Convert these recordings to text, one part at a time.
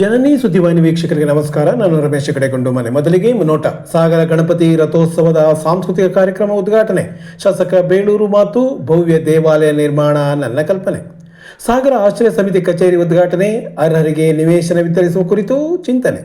ಜನನಿ ಸುದ್ದಿವಾಹಿನಿ ವೀಕ್ಷಕರಿಗೆ ನಮಸ್ಕಾರ. ನಾನು ರಮೇಶ್ ಕಡೆಗೊಂಡು ಮನೆ ಮೊದಲಿಗೆ ಮುನ್ನೋಟ. ಸಾಗರ ಗಣಪತಿ ರಥೋತ್ಸವದ ಸಾಂಸ್ಕೃತಿಕ ಕಾರ್ಯಕ್ರಮ ಉದ್ಘಾಟನೆ. ಶಾಸಕ ಬೇಳೂರು ಮಾತು, ಭವ್ಯ ದೇವಾಲಯ ನಿರ್ಮಾಣ, ನನ್ನ ಕಲ್ಪನೆ. ಸಾಗರ ಆಶ್ರಯ ಸಮಿತಿ ಕಚೇರಿ ಉದ್ಘಾಟನೆ. ಅರ್ಹರಿಗೆ ನಿವೇಶನ ವಿತರಿಸುವ ಕುರಿತು ಚಿಂತನೆ.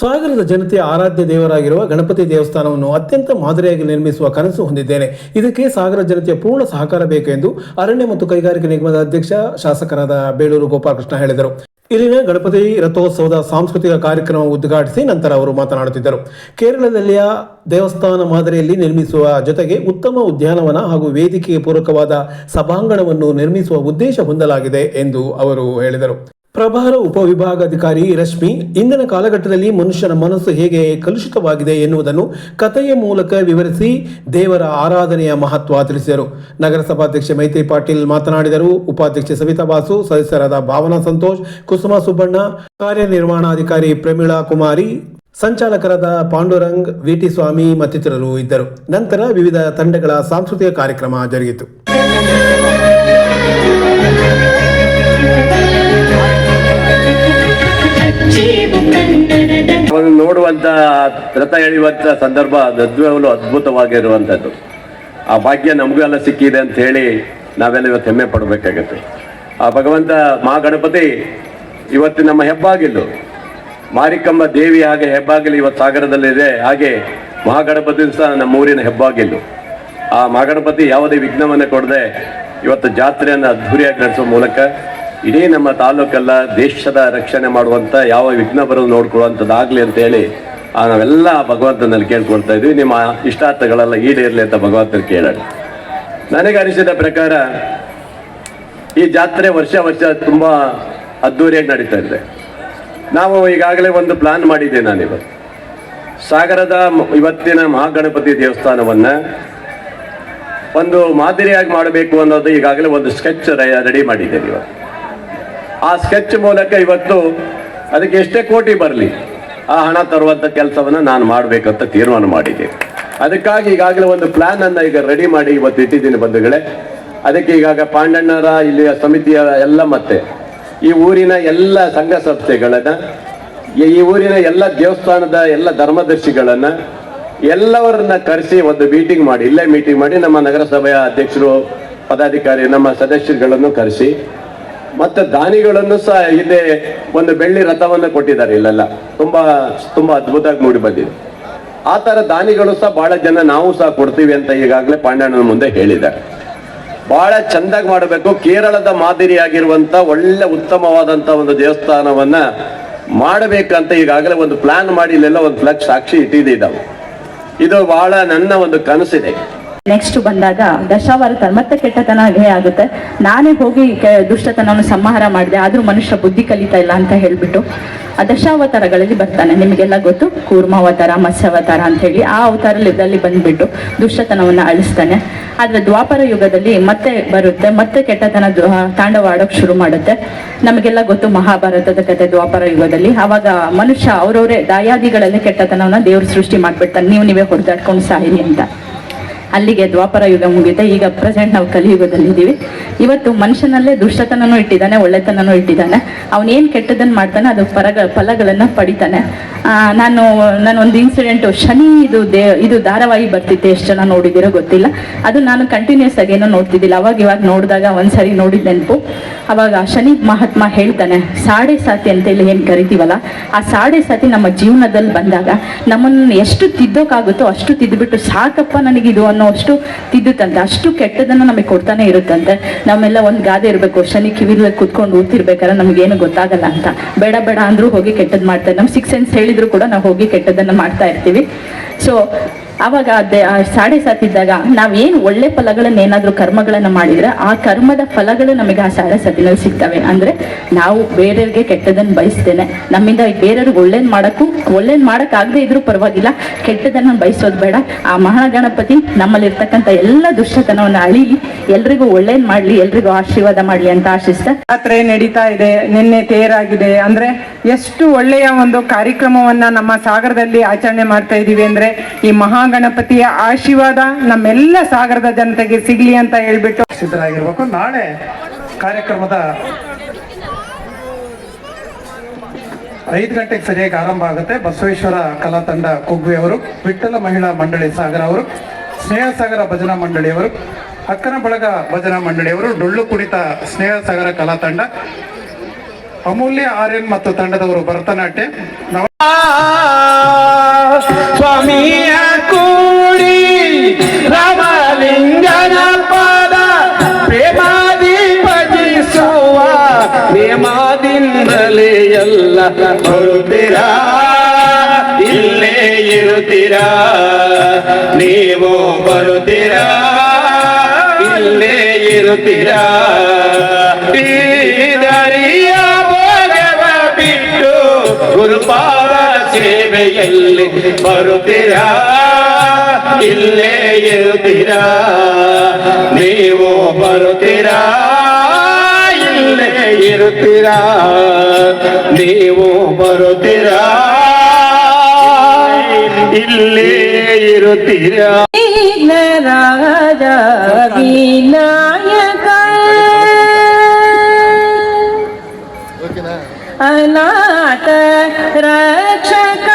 ಸಾಗರದ ಜನತೆಯ ಆರಾಧ್ಯ ದೇವರಾಗಿರುವ ಗಣಪತಿ ದೇವಸ್ಥಾನವನ್ನು ಅತ್ಯಂತ ಮಾದರಿಯಾಗಿ ನಿರ್ಮಿಸುವ ಕನಸು ಹೊಂದಿದ್ದೇನೆ. ಇದಕ್ಕೆ ಸಾಗರ ಜನತೆಯ ಪೂರ್ಣ ಸಹಕಾರ ಬೇಕು ಎಂದು ಅರಣ್ಯ ಮತ್ತು ಕೈಗಾರಿಕೆ ನಿಗಮದ ಅಧ್ಯಕ್ಷ, ಶಾಸಕರಾದ ಬೇಳೂರು ಗೋಪಾಲಕೃಷ್ಣ ಹೇಳಿದರು. ಇಲ್ಲಿನ ಗಣಪತಿ ರಥೋತ್ಸವದ ಸಾಂಸ್ಕೃತಿಕ ಕಾರ್ಯಕ್ರಮ ಉದ್ಘಾಟಿಸಿ ನಂತರ ಅವರು ಮಾತನಾಡುತ್ತಿದ್ದರು. ಕೇರಳದಲ್ಲಿಯ ದೇವಸ್ಥಾನ ಮಾದರಿಯಲ್ಲಿ ನಿರ್ಮಿಸುವ ಜೊತೆಗೆ ಉತ್ತಮ ಉದ್ಯಾನವನ ಹಾಗೂ ವೇದಿಕೆಗೆ ಪೂರಕವಾದ ಸಭಾಂಗಣವನ್ನು ನಿರ್ಮಿಸುವ ಉದ್ದೇಶ ಹೊಂದಲಾಗಿದೆ ಎಂದು ಅವರು ಹೇಳಿದರು. ಪ್ರಭಾರ ಉಪವಿಭಾಗಾಧಿಕಾರಿ ರಶ್ಮಿ, ಇಂದಿನ ಕಾಲಘಟ್ಟದಲ್ಲಿ ಮನುಷ್ಯನ ಮನಸ್ಸು ಹೇಗೆ ಕಲುಷಿತವಾಗಿದೆ ಎನ್ನುವುದನ್ನು ಕಥೆಯ ಮೂಲಕ ವಿವರಿಸಿ ದೇವರ ಆರಾಧನೆಯ ಮಹತ್ವ ತಿಳಿಸಿದರು. ನಗರಸಭಾಧ್ಯಕ್ಷೆ ಮೈತ್ರಿ ಪಾಟೀಲ್ ಮಾತನಾಡಿದರು. ಉಪಾಧ್ಯಕ್ಷೆ ಸವಿತಾ ಬಾಸು, ಸದಸ್ಯರಾದ ಭಾವನಾ ಸಂತೋಷ್, ಕುಸುಮ ಸುಬ್ಬಣ್ಣ, ಕಾರ್ಯನಿರ್ವಹಣಾಧಿಕಾರಿ ಪ್ರಮೀಳಾ ಕುಮಾರಿ, ಸಂಚಾಲಕರಾದ ಪಾಂಡುರಂಗ್, ವಿಟಿ ಸ್ವಾಮಿ ಮತ್ತಿತರರು ಇದ್ದರು. ನಂತರ ವಿವಿಧ ತಂಡಗಳ ಸಾಂಸ್ಕೃತಿಕ ಕಾರ್ಯಕ್ರಮ ಜರುಗಿತು. ಅವನು ನೋಡುವಂತ ರಥ ಎಳೆಯುವಂತ ಸಂದರ್ಭ ನಿಜವಾಗ್ಲೂ ಅದ್ಭುತವಾಗಿರುವಂಥದ್ದು ಆ ಭಾಗ್ಯ ನಮಗೂ ಎಲ್ಲ ಸಿಕ್ಕಿದೆ ಅಂತ ಹೇಳಿ ನಾವೆಲ್ಲ ಇವತ್ತು ಹೆಮ್ಮೆ ಪಡಬೇಕಾಗತ್ತೆ. ಆ ಭಗವಂತ ಮಹಾಗಣಪತಿ ಇವತ್ತು ನಮ್ಮ ಹೆಬ್ಬಾಗಿಲು. ಮಾರಿಕಮ್ಮ ದೇವಿ ಹಾಗೆ ಹೆಬ್ಬಾಗಿಲು ಇವತ್ತು ಸಾಗರದಲ್ಲಿದೆ ಹಾಗೆ ಮಹಾಗಣಪತಿ ಸಹ ನಮ್ಮ ಊರಿನ ಹೆಬ್ಬಾಗಿಲು. ಆ ಮಹಾಗಣಪತಿ ಯಾವುದೇ ವಿಘ್ನವನ್ನು ಕೊಡದೆ ಇವತ್ತು ಜಾತ್ರೆಯನ್ನು ಅದ್ಧೂರಿಯಾಗಿ ನಡೆಸುವ ಮೂಲಕ ಇಡೀ ನಮ್ಮ ತಾಲೂಕೆಲ್ಲ ದೇಶದ ರಕ್ಷಣೆ ಮಾಡುವಂಥ ಯಾವ ವಿಘ್ನ ಬರೋದು ನೋಡ್ಕೊಳ್ಳುವಂಥದ್ದಾಗಲಿ ಅಂತ ಹೇಳಿ, ಆ, ನಾವೆಲ್ಲ ಭಗವಂತನಲ್ಲಿ ಕೇಳ್ಕೊಳ್ತಾ ಇದ್ವಿ. ನಿಮ್ಮ ಇಷ್ಟಾರ್ಥಗಳೆಲ್ಲ ಈಡೇರಲಿ ಅಂತ ಭಗವಂತನ ಕೇಳೋಣ ನನಗೆ ಅನಿಸಿದ ಪ್ರಕಾರ, ಈ ಜಾತ್ರೆ ವರ್ಷ ವರ್ಷ ತುಂಬ ಅದ್ಧೂರಿಯಾಗಿ ನಡೀತಾ ಇದೆ. ನಾವು ಈಗಾಗಲೇ ಒಂದು ಪ್ಲಾನ್ ಮಾಡಿದ್ದೆ ನಾನಿವತ್ತು. ಸಾಗರದ ಇವತ್ತಿನ ಮಹಾಗಣಪತಿ ದೇವಸ್ಥಾನವನ್ನು ಒಂದು ಮಾದರಿಯಾಗಿ ಮಾಡಬೇಕು ಅನ್ನೋದು ಈಗಾಗಲೇ ಒಂದು ಸ್ಕೆಚ್ ರೆಡಿ ಮಾಡಿದ್ದೇನೆ ಇವತ್ತು. ಆ ಸ್ಕೆಚ್ ಮೂಲಕ ಇವತ್ತು ಅದಕ್ಕೆ ಎಷ್ಟೇ ಕೋಟಿ ಬರಲಿ, ಆ ಹಣ ತರುವಂಥ ಕೆಲಸವನ್ನು ನಾನು ಮಾಡಬೇಕಂತ ತೀರ್ಮಾನ ಮಾಡಿದೆ. ಅದಕ್ಕಾಗಿ ಈಗಾಗಲೇ ಒಂದು ಪ್ಲ್ಯಾನನ್ನು ಈಗ ರೆಡಿ ಮಾಡಿ ಇವತ್ತು ಇಟ್ಟಿದ್ದೀನಿ ಬಂಧುಗಳೇ. ಅದಕ್ಕೆ ಈಗಾಗ ಪಾಂಡಣ್ಣರ ಇಲ್ಲಿಯ ಸಮಿತಿಯ ಎಲ್ಲ ಮತ್ತೆ, ಈ ಊರಿನ ಎಲ್ಲ ಸಂಘ ಸಂಸ್ಥೆಗಳನ್ನು, ಈ ಊರಿನ ಎಲ್ಲ ದೇವಸ್ಥಾನದ ಎಲ್ಲ ಧರ್ಮದರ್ಶಿಗಳನ್ನು ಎಲ್ಲವರನ್ನ ಕರೆಸಿ ಒಂದು ಮೀಟಿಂಗ್ ಮಾಡಿ, ಇಲ್ಲೇ ಮೀಟಿಂಗ್ ಮಾಡಿ ನಮ್ಮ ನಗರಸಭೆಯ ಅಧ್ಯಕ್ಷರು, ಪದಾಧಿಕಾರಿ, ನಮ್ಮ ಸದಸ್ಯರುಗಳನ್ನು ಕರೆಸಿ ಮತ್ತೆ ದಾನಿಗಳನ್ನು ಸಹ ಇಲ್ಲಿ ಒಂದು ಬೆಳ್ಳಿ ರಥವನ್ನು ಕೊಟ್ಟಿದ್ದಾರೆ ಇಲ್ಲೆಲ್ಲ. ತುಂಬಾ ತುಂಬಾ ಅದ್ಭುತವಾಗಿ ಮೂಡಿ ಬಂದಿದೆ. ಆ ತರ ದಾನಿಗಳು ಸಹ ಬಹಳ ಜನ ನಾವು ಸಹ ಕೊಡ್ತೀವಿ ಅಂತ ಈಗಾಗಲೇ ಪಾಂಡ್ಯನ ಮುಂದೆ ಹೇಳಿದ್ದಾರೆ. ಬಹಳ ಚಂದಾಗಿ ಮಾಡಬೇಕು. ಕೇರಳದ ಮಾದರಿಯಾಗಿರುವಂತ ಒಳ್ಳೆ ಉತ್ತಮವಾದಂತ ಒಂದು ದೇವಸ್ಥಾನವನ್ನ ಮಾಡಬೇಕಂತ ಈಗಾಗಲೇ ಒಂದು ಪ್ಲಾನ್ ಮಾಡಿ ಇಲ್ಲೆಲ್ಲ ಒಂದು ಫ್ಲಕ್ಸ್ ಸಾಕ್ಷಿ ಇಟ್ಟಿದೆ ನಾವು ಇದು ಬಹಳ ನನ್ನ ಒಂದು ಕನಸಿದೆ. ನೆಕ್ಸ್ಟ್ ಬಂದಾಗ ದಶಾವತಾರ ಮತ್ತೆ ಕೆಟ್ಟತನ ಹೇ ಆಗುತ್ತೆ. ನಾನೇ ಹೋಗಿ ದುಷ್ಟತನವನ್ನು ಸಂಹಾರ ಮಾಡಿದೆ, ಆದ್ರೂ ಮನುಷ್ಯ ಬುದ್ಧಿ ಕಲಿತಾ ಇಲ್ಲ ಅಂತ ಹೇಳ್ಬಿಟ್ಟು ಆ ದಶಾವತಾರಗಳಲ್ಲಿ ಬರ್ತಾನೆ. ನಿಮಗೆಲ್ಲ ಗೊತ್ತು? ಕೂರ್ಮಾವತಾರ, ಮತ್ಸ್ಯಾವತಾರ ಅಂತ ಹೇಳಿ ಆ ಅವತಾರದಲ್ಲಿ ಬಂದ್ಬಿಟ್ಟು ದುಷ್ಟತನವನ್ನ ಅಳಿಸ್ತಾನೆ. ಆದ್ರೆ ದ್ವಾಪರ ಯುಗದಲ್ಲಿ ಮತ್ತೆ ಬರುತ್ತೆ, ಮತ್ತೆ ಕೆಟ್ಟತನ ತಾಂಡವ ಆಡೋಕ್ ಶುರು ಮಾಡುತ್ತೆ. ನಮಗೆಲ್ಲ ಗೊತ್ತು ಮಹಾಭಾರತದ ಕಥೆ ದ್ವಾಪರ ಯುಗದಲ್ಲಿ. ಆವಾಗ ಮನುಷ್ಯ ಅವರವರೇ ದಾಯಾದಿಗಳಲ್ಲಿ ಕೆಟ್ಟತನವನ್ನ ದೇವ್ರು ಸೃಷ್ಟಿ ಮಾಡ್ಬಿಡ್ತಾನೆ. ನೀವು ನೀವೇ ಹೊಡೆದಾಡ್ಕೊಂಡು ಸಾಯಿರಿ ಅಂತ. ಅಲ್ಲಿಗೆ ದ್ವಾಪರ ಯುಗ ಮುಗಿಯುತ್ತೆ ಈಗ ಪ್ರೆಸೆಂಟ್ ನಾವು ಕಲಿಯುಗದಲ್ಲಿ ಇದ್ದೀವಿ ಇವತ್ತು ಮನುಷ್ಯನಲ್ಲೇ ದುಷ್ಟತನನೂ ಇಟ್ಟಿದ್ದಾನೆ, ಒಳ್ಳೆತನನೂ ಇಟ್ಟಿದ್ದಾನೆ. ಅವನೇನು ಕೆಟ್ಟದನ್ನು ಮಾಡ್ತಾನೆ ಅದು ಪರಗ, ಫಲಗಳನ್ನು ಪಡಿತಾನೆ. ನಾನು ನಾನು ಒಂದು ಇನ್ಸಿಡೆಂಟು ಶನಿ ಇದು ದೇ, ಇದು ಧಾರಾವಾಹಿ ಬರ್ತಿತ್ತು, ಎಷ್ಟು ಜನ ನೋಡಿದಿರೋ ಗೊತ್ತಿಲ್ಲ. ಅದು ನಾನು ಕಂಟಿನ್ಯೂಸ್ ಆಗಿ ಏನೋ ನೋಡ್ತಿದ್ದಿಲ್ಲ. ಅವಾಗ ಇವಾಗ ನೋಡಿದಾಗ ಒಂದ್ಸರಿ ನೋಡಿದ ನೆನಪು. ಅವಾಗ ಶನಿ ಮಹಾತ್ಮ ಹೇಳ್ತಾನೆ, ಸಾಡೆ ಸಾತಿ ಅಂತ ಹೇಳಿ ಏನು ಕರಿತೀವಲ್ಲ, ಆ ಸಾಡೆ ಸಾತಿ ನಮ್ಮ ಜೀವನದಲ್ಲಿ ಬಂದಾಗ ನಮ್ಮನ್ನು ಎಷ್ಟು ತಿದ್ದೋಕ್ಕಾಗುತ್ತೋ ಅಷ್ಟು ತಿದ್ದುಬಿಟ್ಟು ಸಾಕಪ್ಪ ನನಗಿದು ಅನ್ನೋ ಅಷ್ಟು ತಿದ್ದುತ್ತಂತೆ. ಅಷ್ಟು ಕೆಟ್ಟದನ್ನು ನಮಗೆ ಕೊಡ್ತಾನೆ ಇರುತ್ತಂತೆ. ನಮ್ಮೆಲ್ಲ ಒಂದು ಗಾದೆ ಇರಬೇಕು ಶನಿ ಕಿವಿಲ್ ಕುತ್ಕೊಂಡು ಓದ್ತಿರ್ಬೇಕಾದ್ರೆ ನಮಗೇನು ಗೊತ್ತಾಗಲ್ಲ ಅಂತ. ಬೇಡ ಬೇಡ ಅಂದ್ರೂ ಹೋಗಿ ಕೆಟ್ಟದ್ದು ಮಾಡ್ತಾರೆ ನಮ್ಮ ಸಿಕ್ಸ್ ಸೆನ್ಸ್ ಹೇಳಿದ್ರು ಕೂಡ ನಾವು ಹೋಗಿ ಕೆಟ್ಟದನ್ನು ಮಾಡ್ತಾ ಇರ್ತೀವಿ. ಸೊ ಅವಾಗ ಅದೇ, ಆ ಸಾಡೆ ಸಾತಿದ್ದಾಗ ನಾವೇನು ಒಳ್ಳೆ ಫಲಗಳನ್ನ ಏನಾದರೂ ಕರ್ಮಗಳನ್ನ ಮಾಡಿದ್ರೆ ಆ ಕರ್ಮದ ಫಲಗಳು ನಮಗೆ ಆ ಸಾಡೆ ಸತ್ತಿನಲ್ಲಿ ಸಿಗ್ತವೆ. ಅಂದ್ರೆ ನಾವು ಬೇರೆಯವ್ರಿಗೆ ಕೆಟ್ಟದನ್ನ ಬಯಸ್ತೇನೆ. ನಮ್ಮಿಂದ ಬೇರೆಯವ್ರಿಗೆ ಒಳ್ಳೇದ್ ಮಾಡಕ್ಕೂ, ಒಳ್ಳೇದ್ ಮಾಡಕ್ ಆಗದೆ ಇದ್ರೂ ಪರವಾಗಿಲ್ಲ. ಕೆಟ್ಟದನ್ನ ಬಯಸೋದು ಬೇಡ. ಆ ಮಹಾಗಣಪತಿ ನಮ್ಮಲ್ಲಿರ್ತಕ್ಕಂಥ ಎಲ್ಲ ದುಷ್ಟತನವನ್ನ ಅಳಿಲಿ, ಎಲ್ರಿಗೂ ಒಳ್ಳೇದ್ ಮಾಡ್ಲಿ, ಎಲ್ರಿಗೂ ಆಶೀರ್ವಾದ ಮಾಡ್ಲಿ ಅಂತ ಆಶಿಸ್ತಾ. ಜಾತ್ರೆ ನಡೀತಾ ಇದೆ, ನಿನ್ನೆ ತೇರಾಗಿದೆ ಅಂದ್ರೆ ಎಷ್ಟು ಒಳ್ಳೆಯ ಒಂದು ಕಾರ್ಯಕ್ರಮವನ್ನ ನಮ್ಮ ಸಾಗರದಲ್ಲಿ ಆಚರಣೆ ಮಾಡ್ತಾ ಇದೀವಿ ಅಂದ್ರೆ ಈ ಮಹಾಗಣಪತಿಯ ಆಶೀರ್ವಾದ ನಮ್ಮೆಲ್ಲ ಸಾಗರದ ಜನತೆಗೆ ಸಿಗ್ಲಿ ಅಂತ ಹೇಳ್ಬಿಟ್ಟು. ಸಿದ್ಧರಾಗಿರ್ಬೇಕು. ನಾಳೆ ಕಾರ್ಯಕ್ರಮದ ಐದು ಗಂಟೆಗೆ ಸರಿಯಾಗಿ ಆರಂಭ ಆಗುತ್ತೆ. ಬಸವೇಶ್ವರ ಕಲಾ ತಂಡ ಕುಗ್ವಿ ಅವರು ವಿಠಲ ಮಹಿಳಾ ಮಂಡಳಿ ಸಾಗರ ಅವರು ಸ್ನೇಹ ಸಾಗರ ಭಜನಾ ಮಂಡಳಿಯವರು ಅಕ್ಕನ ಬಳಗ ಭಜನಾ ಮಂಡಳಿಯವರು ಡೊಳ್ಳು ಕುಣಿತ ಸ್ನೇಹ ಸಾಗರ ಕಲಾ ತಂಡ, ಅಮೂಲ್ಯ ಆರ್ಯನ್ ಮತ್ತು ತಂಡದವರು ಭರತನಾಟ್ಯ. ಎಲ್ಲ ಬರುತ್ತೀರಾ ಇಲ್ಲೇ ಇರುತ್ತೀರಾ ನೀವು ಬರುತ್ತೀರಾ ಇಲ್ಲೇ ಇರುತ್ತೀರಾ ಈ ದಾರಿಯ ಭೋಗವ ಬಿಟ್ಟು ಗುರುಪಾದ ಸೇವೆಯಲ್ಲಿ ಬರುತ್ತೀರಾ ಇಲ್ಲೇ ಇರುತ್ತೀರಾ ನೀವು ಬರುತ್ತೀರಾ ಇಲ್ಲೇ ಇರುತ್ತೀರಾ ನೀವು ಬರುತ್ತೀರಾ? ಇಲ್ಲೇ ಇರುತ್ತೀರಾ? ರಾಜ ವಿನಾಯಕ ಅನಾಥ ರಕ್ಷಕ.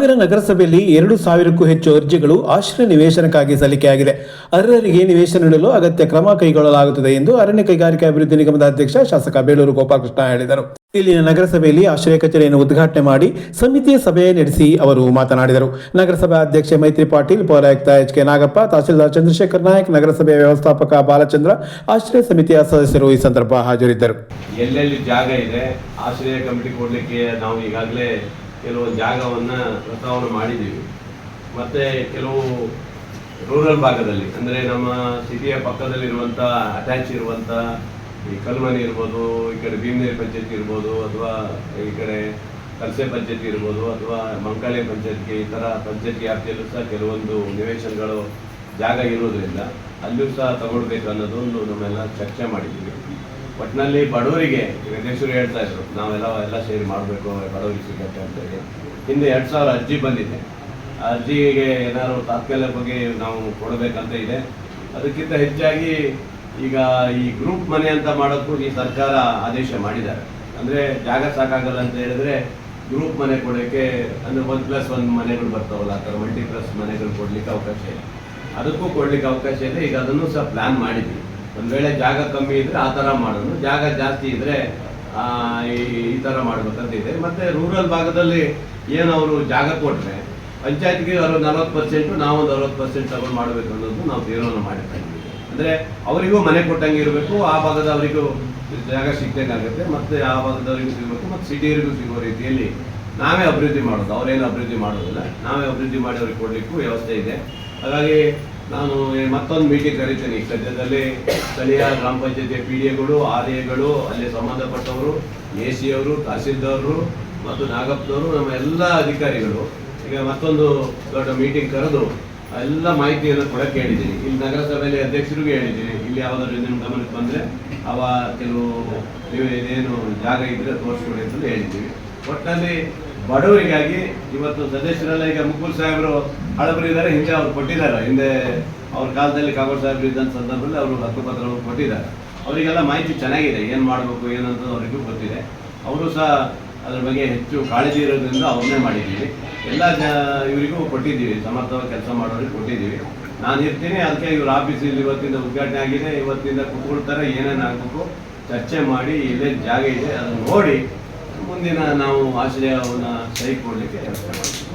ಸಾಗರ ನಗರಸಭೆಯಲ್ಲಿ ಎರಡು ಸಾವಿರಕ್ಕೂ ಹೆಚ್ಚು ಅರ್ಜಿಗಳು ಆಶ್ರಯ ನಿವೇಶನಕ್ಕಾಗಿ ಸಲ್ಲಿಕೆಯಾಗಿದೆ. ಅರ್ಹರಿಗೆ ನಿವೇಶನ ನೀಡಲು ಅಗತ್ಯ ಕ್ರಮ ಕೈಗೊಳ್ಳಲಾಗುತ್ತದೆ ಎಂದು ಅರಣ್ಯ ಕೈಗಾರಿಕಾ ಅಭಿವೃದ್ಧಿ ನಿಗಮದ ಅಧ್ಯಕ್ಷ ಶಾಸಕ ಬೇಲೂರು ಗೋಪಾಲಕೃಷ್ಣ ಹೇಳಿದರು. ಇಲ್ಲಿನ ನಗರಸಭೆಯಲ್ಲಿ ಆಶ್ರಯ ಕಚೇರಿಯನ್ನು ಉದ್ಘಾಟನೆ ಮಾಡಿ ಸಮಿತಿಯ ಸಭೆ ನಡೆಸಿ ಅವರು ಮಾತನಾಡಿದರು. ನಗರಸಭೆ ಅಧ್ಯಕ್ಷೆ ಮೈತ್ರಿ ಪಾಟೀಲ್, ಪೌರಾಯುಕ್ತ ಎಚ್ ಕೆ ನಾಗಪ್ಪ, ತಹಸೀಲ್ದಾರ್ ಚಂದ್ರಶೇಖರ್ ನಾಯಕ್, ನಗರಸಭೆಯ ವ್ಯವಸ್ಥಾಪಕ ಬಾಲಚಂದ್ರ, ಆಶ್ರಯ ಸಮಿತಿಯ ಸದಸ್ಯರು ಈ ಸಂದರ್ಭ ಹಾಜರಿದ್ದರು. ಎಲ್ಲೆಲ್ಲಿ ಜಾಗ ಇದೆ, ಆಶ್ರಯ ಕಮಿಟಿ ಕೊಡಲಿಕ್ಕೆ ನಾವು ಈಗಾಗಲೇ ಕೆಲವೊಂದು ಜಾಗವನ್ನು ಪ್ರಸ್ತಾವನೆ ಮಾಡಿದ್ದೀವಿ. ಮತ್ತು ಕೆಲವು ರೂರಲ್ ಭಾಗದಲ್ಲಿ, ಅಂದರೆ ನಮ್ಮ ಸಿಟಿಯ ಪಕ್ಕದಲ್ಲಿರುವಂಥ ಅಟ್ಯಾಚ್ ಇರುವಂಥ ಈ ಕಲ್ಮನಿ ಇರ್ಬೋದು, ಈ ಕಡೆ ಭೀಮನೇರಿ ಪಂಚಾಯತಿ ಇರ್ಬೋದು, ಅಥವಾ ಈ ಕಡೆ ಕಲ್ಸೆ ಪಂಚಾಯತಿ ಇರ್ಬೋದು, ಅಥವಾ ಮಂಕಾಳೆ ಪಂಚಾಯತ್ಗೆ ಈ ಥರ ಪಂಚಾಯತಿ ವ್ಯಾಪ್ತಿಯಲ್ಲೂ ಸಹ ಕೆಲವೊಂದು ನಿವೇಶನಗಳು ಜಾಗ ಇರೋದ್ರಿಂದ ಅಲ್ಲಿಯೂ ಸಹ ತಗೊಳ್ಬೇಕು ಅನ್ನೋದೊಂದು ನಮ್ಮೆಲ್ಲ ಚರ್ಚೆ ಮಾಡಿದ್ದೀವಿ. ಒಟ್ಟಿನಲ್ಲಿ ಬಡವರಿಗೆ ವೆಂಕಟೇಶ್ವರಿ ಹೇಳ್ತಾ ಇದ್ರು, ನಾವೆಲ್ಲ, ಎಲ್ಲ ಸೇರಿ ಮಾಡಬೇಕು, ಬಡವರಿಗೆ ಸಿಗತ್ತೆ ಅಂತ ಹೇಳಿ. ಹಿಂದೆ ಎರಡು ಸಾವಿರ ಅರ್ಜಿ ಬಂದಿದೆ. ಆ ಅರ್ಜಿಗೆ ಏನಾದ್ರು ತಾತ್ಕಾಲಿಕ ಬಗ್ಗೆ ನಾವು ಕೊಡಬೇಕಂತ ಇದೆ. ಅದಕ್ಕಿಂತ ಹೆಚ್ಚಾಗಿ ಈಗ ಈ ಗ್ರೂಪ್ ಮನೆ ಅಂತ ಮಾಡೋಕ್ಕೂ ಈ ಸರ್ಕಾರ ಆದೇಶ ಮಾಡಿದ್ದಾರೆ. ಅಂದರೆ ಜಾಗ ಸಾಕಾಗಲ್ಲ ಅಂತ ಹೇಳಿದ್ರೆ ಗ್ರೂಪ್ ಮನೆ ಕೊಡೋಕ್ಕೆ, ಅಂದರೆ ಒನ್ ಪ್ಲಸ್ ಒನ್ ಮನೆಗಳು ಬರ್ತಾವಲ್ಲ, ಆ ಥರ ಮಲ್ಟಿ ಪ್ಲಸ್ ಮನೆಗಳು ಕೊಡಲಿಕ್ಕೆ ಅವಕಾಶ ಇದೆ ಅದಕ್ಕೂ ಕೊಡಲಿಕ್ಕೆ ಅವಕಾಶ ಇದೆ ಈಗ ಅದನ್ನು ಸಹ ಪ್ಲ್ಯಾನ್ ಮಾಡಿದ್ವಿ ಒಂದ್ ವೇಳೆ ಜಾಗ ಕಮ್ಮಿ ಇದ್ರೆ ಆ ಥರ ಮಾಡೋದು. ಜಾಗ ಜಾಸ್ತಿ ಇದ್ರೆ ಆ, ಈ ಥರ ಮಾಡ್ಬೇಕಂತ ಇದೆ. ಮತ್ತೆ ರೂರಲ್ ಭಾಗದಲ್ಲಿ ಏನು ಅವರು ಜಾಗ ಕೊಟ್ಟರೆ ಪಂಚಾಯತ್ಗೆ ಅವರು ನಲವತ್ತು ಪರ್ಸೆಂಟು ನಾವು ಒಂದು ಅರವತ್ತು ಪರ್ಸೆಂಟ್ ತಗೊಂಡು ಮಾಡಬೇಕು ಅನ್ನೋದು ನಾವು ತೀರ್ಮಾನ ಮಾಡಿರ್ತಾ ಇದ್ದೀವಿ ಅಂದ್ರೆ ಅವರಿಗೂ ಮನೆ ಕೊಟ್ಟಂಗೆ ಇರಬೇಕು ಆ ಭಾಗದವರಿಗೂ ಜಾಗ ಸಿಗ್ತೇನಾಗುತ್ತೆ ಮತ್ತೆ ಆ ಭಾಗದವರಿಗೂ ಸಿಗಬೇಕು ಮತ್ತೆ ಸಿಟಿಯವರಿಗೂ ಸಿಗುವ ರೀತಿಯಲ್ಲಿ ನಾವೇ ಅಭಿವೃದ್ಧಿ ಮಾಡೋದು. ಅವರೇನು ಅಭಿವೃದ್ಧಿ ಮಾಡೋದಿಲ್ಲ. ನಾವೇ ಅಭಿವೃದ್ಧಿ ಮಾಡಿ ಅವ್ರಿಗೆ ಕೊಡ್ಲಿಕ್ಕೂ ವ್ಯವಸ್ಥೆ ಇದೆ. ಹಾಗಾಗಿ ನಾನು ಮತ್ತೊಂದು ಮೀಟಿಂಗ್ ಕರಿತೀನಿ. ಈ ಸದ್ಯದಲ್ಲಿ ಸ್ಥಳೀಯ ಗ್ರಾಮ ಪಂಚಾಯತಿಯ ಪಿ ಡಿ ಎಗಳು, ಆರ್ ಎಗಳು, ಅಲ್ಲಿ ಸಂಬಂಧಪಟ್ಟವರು, ಎ ಸಿ ಅವರು, ತಹಸೀಲ್ದಾರರು ಮತ್ತು ನಾಗಪ್ಪನವರು, ನಮ್ಮ ಎಲ್ಲ ಅಧಿಕಾರಿಗಳು, ಈಗ ಮತ್ತೊಂದು ದೊಡ್ಡ ಮೀಟಿಂಗ್ ಕರೆದು ಎಲ್ಲ ಮಾಹಿತಿಯನ್ನು ಕೂಡ ಕೇಳಿದ್ದೀನಿ. ಇಲ್ಲಿ ನಗರಸಭೆಯಲ್ಲಿ ಅಧ್ಯಕ್ಷರಿಗೂ ಹೇಳಿದ್ದೀನಿ. ಇಲ್ಲಿ ಯಾವ್ದಾದ್ರು ನಿಮ್ಮ ಗಮನಕ್ಕೆ ಬಂದರೆ ಅವ ಕೆಲವು, ನೀವು ಏನೇನು ಜಾಗ ಇದ್ದರೆ ತೋರಿಸ್ಕೊಡಿ ಅಂತ ಹೇಳಿದ್ದೀವಿ. ಒಟ್ಟಿನಲ್ಲಿ ಬಡವರಿಗಾಗಿ ಇವತ್ತು ಸದಸ್ಯರೆಲ್ಲ ಈಗ ಮುಕುಲ್ ಸಾಹೇಬರು ಹಳಬರು ಇದ್ದಾರೆ, ಹಿಂದೆ ಅವ್ರು ಕೊಟ್ಟಿದ್ದಾರೆ. ಹಿಂದೆ ಅವ್ರ ಕಾಲದಲ್ಲಿ ಕಾಗೋಡ್ ಸಾಹೇಬರು ಇದ್ದಂಥ ಸಂದರ್ಭದಲ್ಲಿ ಅವರು ಹಕ್ಕುಪತ್ರಗಳು ಕೊಟ್ಟಿದ್ದಾರೆ. ಅವರಿಗೆಲ್ಲ ಮಾಹಿತಿ ಚೆನ್ನಾಗಿದೆ. ಏನು ಮಾಡಬೇಕು ಏನಂತ ಅವರಿಗೂ ಗೊತ್ತಿದೆ. ಅವರು ಸಹ ಅದ್ರ ಬಗ್ಗೆ ಹೆಚ್ಚು ಕಾಳಜಿ ಇರೋದ್ರಿಂದ ಅವ್ರನ್ನೇ ಮಾಡಿದ್ದೀವಿ. ಎಲ್ಲ ಜ, ಇವರಿಗೂ ಕೊಟ್ಟಿದ್ದೀವಿ. ಸಮರ್ಥವಾಗಿ ಕೆಲಸ ಮಾಡೋರಿಗೆ ಕೊಟ್ಟಿದ್ದೀವಿ. ನಾನು ಇರ್ತೀನಿ, ಅದಕ್ಕೆ ಇವ್ರ ಆಫೀಸಲ್ಲಿ ಇವತ್ತಿಂದ ಉದ್ಘಾಟನೆ ಆಗಿದೆ. ಇವತ್ತಿಂದ ಕುತ್ಕೊಳ್ತಾರೆ, ಏನೇನು ಆಗಬೇಕು, ಚರ್ಚೆ ಮಾಡಿ ಎಲ್ಲೇ ಜಾಗ ಇದೆ. ಅದನ್ನು ನೋಡಿ ಮುಂದಿನ ನಾವು ಆಶ್ರಯವನ್ನು ಸಹಿ ಕೊಡಲಿಕ್ಕೆ ವ್ಯವಸ್ಥೆ ಮಾಡ್ತೀವಿ